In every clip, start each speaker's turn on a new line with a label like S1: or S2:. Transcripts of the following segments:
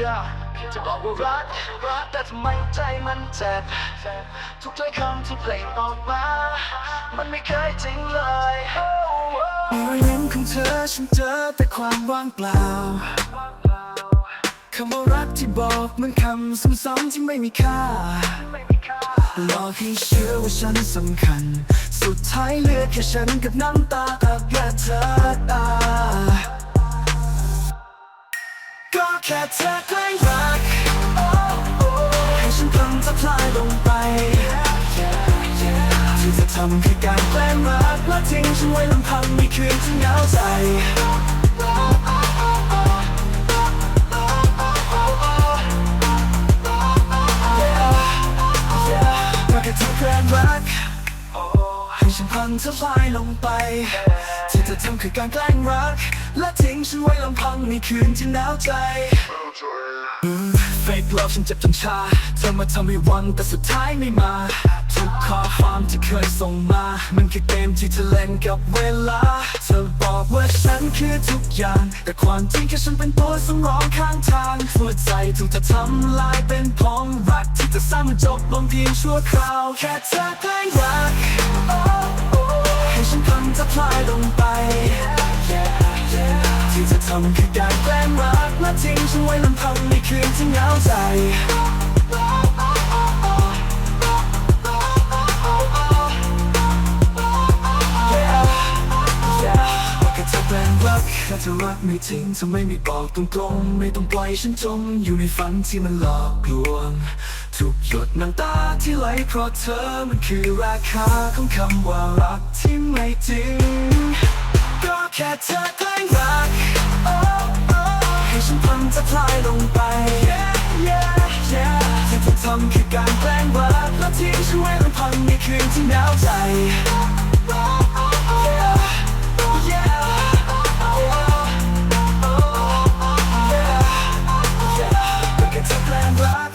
S1: yeah จะบอกว่ารักรักแต่ทำไมใจมันเจ็บทุกถ้อยคำที่เพลงออกมา มันไม่เคยจริงเลยรอยยิ้มของเธอฉันเจอแต่ความว่างเปล่าคำว่ารักที่บอกมันคำซ้ำๆที่ไม่มีค่าหลอกให้เชื่อว่าฉันสำคัญ สุดท้ายเหลือแค่ฉันกับน้ำตาอับและเธอตา ค่เธอใกล้รักให้ฉันพังจะพลายลงไปที่จะทำคือการแกล้งรักและทิ้งฉันไว้ลำพังไม่คืนที่เหงาใจ ให้ฉันพังทลายลงไป ที่เธอทำคือการแกล้งรัก และทิ้งฉันไว้ลำพังในคืนที่หนาวใจ เฟก love ฉันเจ็บจนชา เธอมาทำให้วันแต่สุดท้ายไม่มา ทุกข้อความที่เคยส่งมา มันคือเกมที่เธอเล่นกับเวลา เธอบอกว่าฉันคือทุกอย่าง แต่ความจริงแค่ฉันเป็นตัวสำรองข้างทางหัวใจถูกเธอทำลายเป็นพองรักที่จะสร้างมันจบลงเพียงชั่วคราว แค่เธอแกล้งรักให้ฉันพังจะพลายลงไปที่จะทำคือการแกล้งรัก และทิ้งฉันไว้ลำพังในคืนที่เหงาใจว่าแค่เธอรักแค่เธอรักไม่จริงเธอไม่มีบอกตรงๆ ไม่ต้องปล่อยฉันจม อยู่ในฝันที่มันหลอกลวง ทุกหยดน้ำตาที่ไหลเพราะเธอมันคือราคาของคำว่ารักที่ไม่จริง ก็แค่เธอ จะพลายลงไปที่เธอทำคือการแกล้งรักและทิ้งฉันไว้ลำพังในคืนที่หนาวใจแค่เธอแกล้งรัก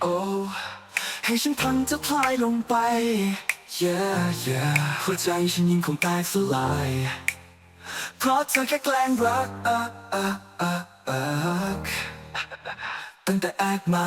S1: โอ้ให้ฉันพังจะพลายลงไป yeah yeah หัวใจฉันยิ่งคงแตกสลาย เพราะเธอแค่แกล้งรักอะอะอะอะ ตั้งแต่แอกมา